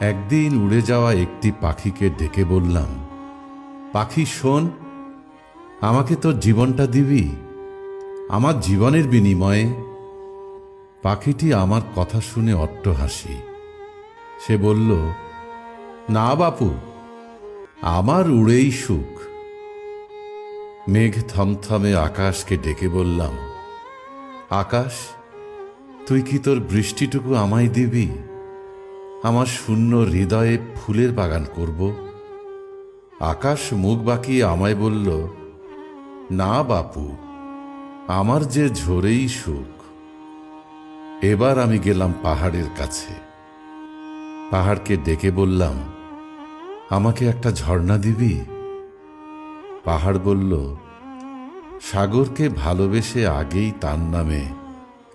একদিন উড়ে যাওয়া একটি পাখিকে ডেকে বললাম, পাখি, শোন, আমাকে তোর জীবনটা দিবি, আমার জীবনের বিনিময়ে। পাখিটি আমার কথা শুনে অট্ট হাসি। সে বলল, না বাপু, আমার উড়েই সুখ। মেঘ থমথমে আকাশকে ডেকে বললাম, আকাশ, তুই কি তোর বৃষ্টিটুকু আমায় দিবি? আমার শূন্য হৃদয়ে ফুলের বাগান করব। আকাশ মুখ বাঁকিয়ে আমায় বলল, না বাপু, আমার যে ঝোরেই সুখ। এবার আমি গেলাম পাহাড়ের কাছে। পাহাড়কে ডেকে বললাম, আমাকে একটা ঝর্ণা দিবি? পাহাড় বলল, সাগরকে ভালোবেসে আগেই তার নামে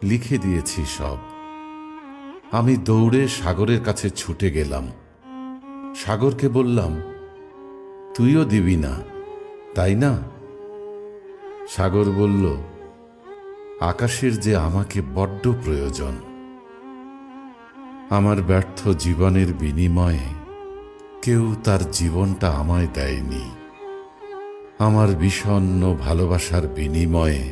লিখে দিয়েছি সব। আমি দৌড়ে সাগরের কাছে ছুটে গেলাম। সাগরকে বললাম, তুইও দিবি না, তাই না? সাগর বলল, আকাশের যে আমাকে বড্ড প্রয়োজন, আমার ব্যর্থ জীবনের বিনিময়ে কেউ তার জীবনটা আমায় দেয়নি। আমার বিষণ্ন ভালোবাসার বিনিময়ে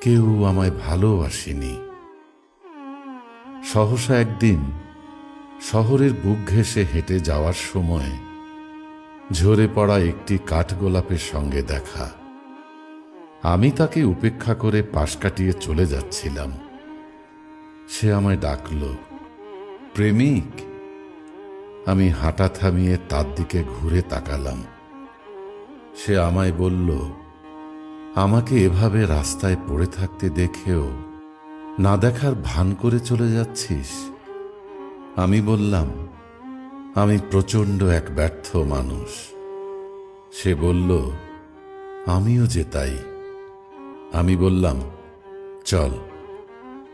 কেউ আমায় ভালোবাসেনি। সহসা একদিন শহরের বুক ঘেঁষে হেঁটে যাওয়ার সময় ঝরে পড়া একটি কাঠগোলাপের সঙ্গে দেখা। আমি তাকে উপেক্ষা করে পাশ কাটিয়ে চলে যাচ্ছিলাম। সে আমায় ডাকল, প্রেমিক! আমি হাঁটা থামিয়ে তার দিকে ঘুরে তাকালাম। সে আমায় বলল, আমাকে এভাবে রাস্তায় পড়ে থাকতে দেখেও না দেখার ভান করে চলে যাচ্ছিস? আমি বললাম, আমি প্রচণ্ড এক ব্যর্থ মানুষ। সে বলল, আমিও যে তাই। আমি বললাম, চল,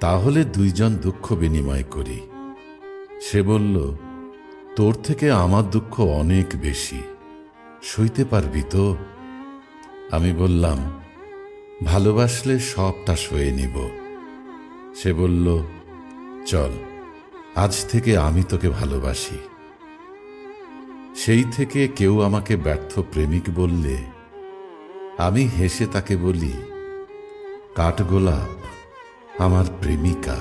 তাহলে দুইজন দুঃখ বিনিময় করি। সে বলল, তোর থেকে আমার দুঃখ অনেক বেশি, সইতে পারবি তো? আমি বললাম, ভালোবাসলে সবটা সয়ে নিব। সে বলল, চল, আজ থেকে আমি তোকে ভালোবাসি। সেই থেকে কেউ আমাকে ব্যর্থ প্রেমিক বললে, আমি হেসে তাকে বলি, কাঠগোলাপ, আমার প্রেমিকা